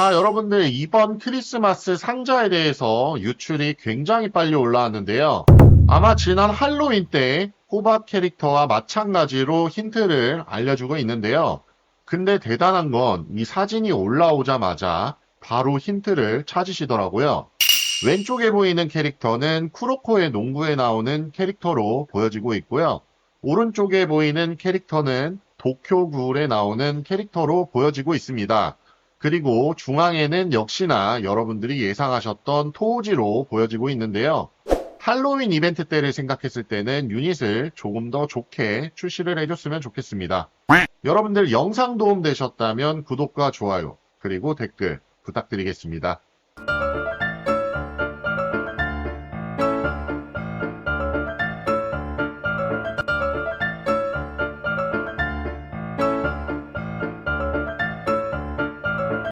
자, 여러분들 이번 크리스마스 상자에 대해서 유출이 굉장히 빨리 올라왔는데요. 아마 지난 할로윈 때 호박 캐릭터와 마찬가지로 힌트를 알려주고 있는데요. 근데 대단한 건 이 사진이 올라오자마자 바로 힌트를 찾으시더라고요. 왼쪽에 보이는 캐릭터는 쿠로코의 농구에 나오는 캐릭터로 보여지고 있고요. 오른쪽에 보이는 캐릭터는 도쿄굴에 나오는 캐릭터로 보여지고 있습니다. 그리고 중앙에는 역시나 여러분들이 예상하셨던 토우지로 보여지고 있는데요. 할로윈 이벤트 때를 생각했을 때는 유닛을 조금 더 좋게 출시를 해줬으면 좋겠습니다. 여러분들 영상 도움 되셨다면 구독과 좋아요, 그리고 댓글 부탁드리겠습니다.